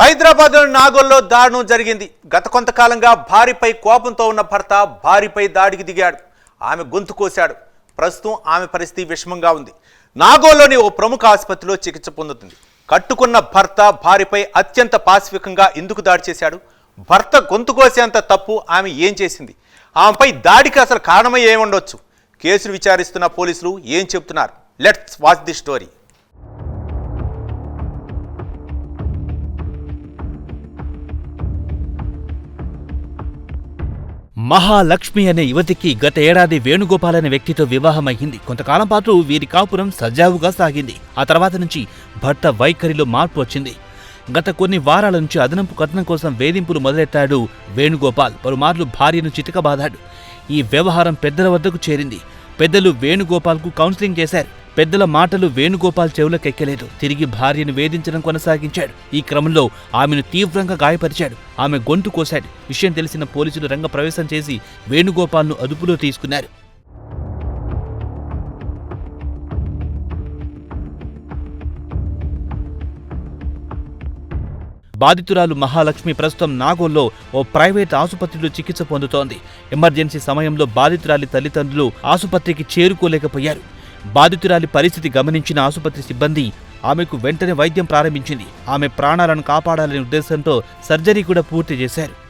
హైదరాబాద్ నాగోల్లో దారుణం జరిగింది. గత కొంతకాలంగా భార్యపై కోపంతో ఉన్న భర్త భార్యపై దాడికి దిగాడు. ఆమె గొంతు కోశాడు. ప్రస్తుతం ఆమె పరిస్థితి విషమంగా ఉంది. నాగోల్లోని ఓ ప్రముఖ ఆసుపత్రిలో చికిత్స పొందుతుంది. కట్టుకున్న భర్త భార్యపై అత్యంత పాశవికంగా ఎందుకు దాడి చేశాడు? భర్త గొంతు కోసేంత తప్పు ఆమె ఏం చేసింది? ఆమెపై దాడికి అసలు కారణమై ఏముండొచ్చు కేసును విచారిస్తున్న పోలీసులు ఏం చెబుతున్నారు? Let's watch the story. Mahalakshmi అనే యువతికి గత ఏడాది వేణుగోపాల్ అనే వ్యక్తితో వివాహమయ్యింది కొంతకాలం పాటు వీరి కాపురం సజావుగా సాగింది. ఆ తర్వాత నుంచి భర్త వైఖరిలో మార్పు వచ్చింది. గత కొన్ని వారాల నుంచి అదనపు కథనం కోసం వేధింపులు మొదలెట్టాడు వేణుగోపాల్. పలుమార్లు భార్యను చితకబాదాడు. ఈ వ్యవహారం పెద్దల వద్దకు చేరింది. పెద్దలు వేణుగోపాల్కు కౌన్సిలింగ్ చేశారు. పెద్దల మాటలు వేణుగోపాల్ చెవులకెక్కలేదు. తిరిగి భార్యను వేధించడం కొనసాగించాడు. ఈ క్రమంలో ఆమెను తీవ్రంగా గాయపరిచాడు. ఆమె గొంతు కోశాడు. విషయం తెలిసిన పోలీసులు రంగ ప్రవేశం చేసి వేణుగోపాల్ను అదుపులో తీసుకున్నారు. బాధితురాలు మహాలక్ష్మి ప్రస్తుతం నాగోల్లో ఓ ప్రైవేట్ ఆసుపత్రిలో చికిత్స పొందుతోంది. ఎమర్జెన్సీ సమయంలో బాధితురాలి తల్లిదండ్రులు ఆసుపత్రికి చేరుకోలేకపోయారు. బాధితురాలి పరిస్థితి గమనించిన ఆసుపత్రి సిబ్బంది ఆమెకు వెంటనే వైద్యం ప్రారంభించింది. ఆమె ప్రాణాలను కాపాడాలనే ఉద్దేశంతో సర్జరీ కూడా పూర్తి చేశారు.